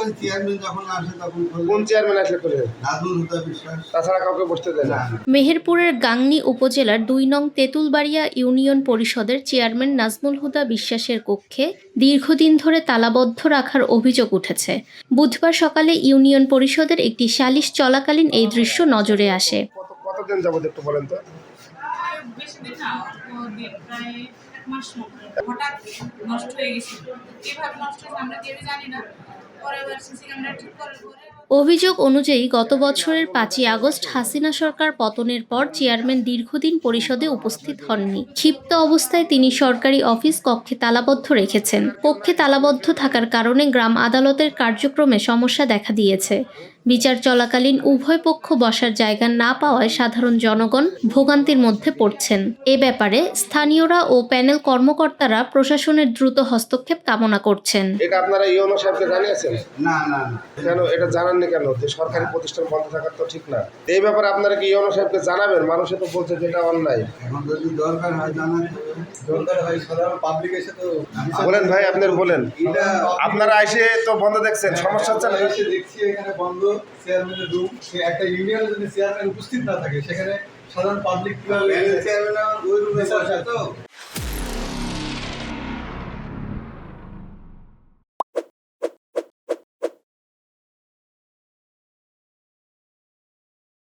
ওই চেয়ারম্যান যখন আসে তখন কোন চেয়ারম্যান আসলে করে নাজমুল হুদা বিশ্বাস। তাছাড়া কাউকে বসতে দেয় না? না। মেহেরপুরের গাংনী উপজেলার দুই নং তেঁতুলবাড়িয়া ইউনিয়ন পরিষদের চেয়ারম্যান নাজমুল হুদা বিশ্বাসের কক্ষে দীর্ঘদিন ধরে তালাবদ্ধ রাখার অভিযোগ উঠেছে। বুধবার সকালে ইউনিয়ন পরিষদের একটি সালিশ চলাকালীন এই দৃশ্য নজরে আসে। কতদিন যাবত একটু বলেন তো? বেশি দিন না প্রায় এক মাস হঠাৎ নষ্ট হয়ে গেছিল। কীভাবে নষ্ট হয়েছে আমরা কেউ জানি না। পরে এবার সিসি ক্যামেরা ঠিক করার পরে অভিযোগ অনুযায়ী গত বছরের পাঁচই আগস্ট হাসিনা সরকার পতনের পর চেয়ারম্যান দীর্ঘদিন পরিষদে উপস্থিত হননি। ক্ষিপ্ত অবস্থায় তিনি সরকারি অফিস কক্ষে তালাবদ্ধ রেখেছেন। কক্ষে তালাবদ্ধ থাকার কারণে গ্রাম আদালতের কার্যক্রমে সমস্যা দেখা দিয়েছে। বিচার চলাকালীন উভয় পক্ষ বসার জায়গা না পাওয়ায় সাধারণ জনগণ ভোগান্তির মধ্যে পড়ছেন। এ ব্যাপারে স্থানীয়রা ও প্যানেল কর্মকর্তারা প্রশাসনের দ্রুত হস্তক্ষেপ কামনা করছেন। এটা আপনারা ইউনো সাহেবকে জানিয়েছেন? না না কেন? এটা জানাননি কেন? যে সরকারি প্রতিষ্ঠান বন্ধ থাকার তো ঠিক না। এই ব্যাপারে আপনারা কি ইউনো সাহেবকে জানাবেন? মানুষে তো বলছে যে এটা অন্যায়। এখন যদি দরকার হয় জানাতে দরকার হয় সাধারণ পাবলিক এসে তো বলেন ভাই আপনার বলেন। আপনারা এসে তো বন্ধ দেখছেন সমস্যা হচ্ছে না? এসে দেখছি এখানে বন্ধ চেয়ারম্যানের রুম সে একটা ইউনিয়নে যদি চেয়ারম্যান উপস্থিত না থাকে সেখানে সাধারণ পাবলিক কীভাবে চেয়ারম্যান ওই রুমে তো।